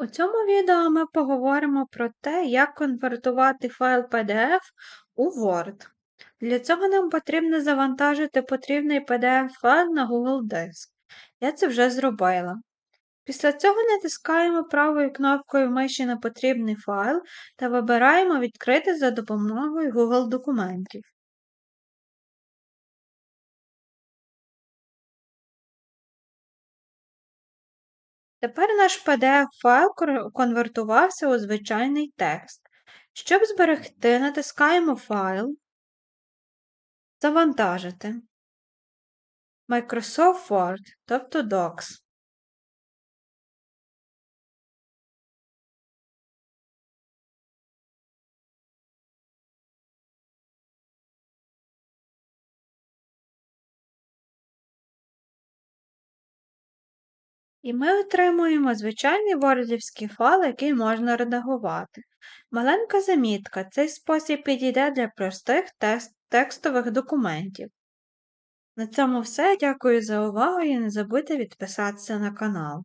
У цьому відео ми поговоримо про те, як конвертувати файл PDF у Word. Для цього нам потрібно завантажити потрібний PDF-файл на Google Диск. Я це вже зробила. Після цього натискаємо правою кнопкою миші на потрібний файл та вибираємо Відкрити за допомогою Google документів. Тепер наш PDF-файл конвертувався у звичайний текст. Щоб зберегти, натискаємо Файл, Завантажити, Microsoft Word, тобто Docs. І ми отримуємо звичайний вордівський файл, який можна редагувати. Маленька замітка. Цей спосіб підійде для простих текстових документів. На цьому все. Дякую за увагу і не забудьте підписатися на канал.